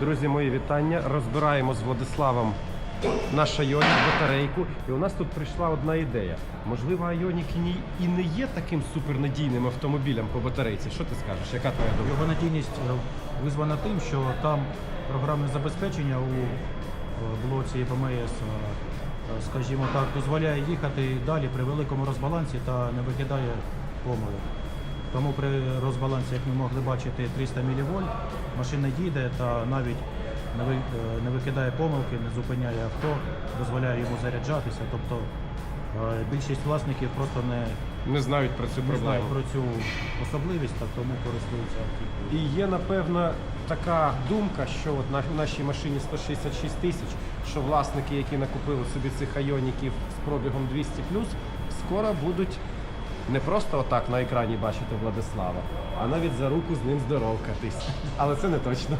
Друзі, мої вітання. Розбираємо з Владиславом наш Айонік, батарейку. І у нас тут прийшла одна ідея. Можливо, Айонік і не є таким супернадійним автомобілем по батарейці. Що ти скажеш? Яка твоя думка? Його надійність е, визвана тим, що там програмне забезпечення у е, блоці ПМС, е, скажімо так, дозволяє їхати далі при великому розбалансі та не викидає помилок. Тому при розбалансі, як ми могли бачити, 300 мВ, машина їде та навіть не е, не викидає помилки, не зупиняє авто, дозволяє йому заряджатися. Тобто е, більшість власників просто не, Не знають про цю не знають про цю особливість, та тому користуються автівкою. І є, напевно, така думка, що от на в нашій машині 166 тисяч, що власники, які накупили собі цих айоніків з пробігом 200 скоро будуть не просто отак на екрані бачити Владислава, а навіть за руку з ним здоровкатись. Але це не точно.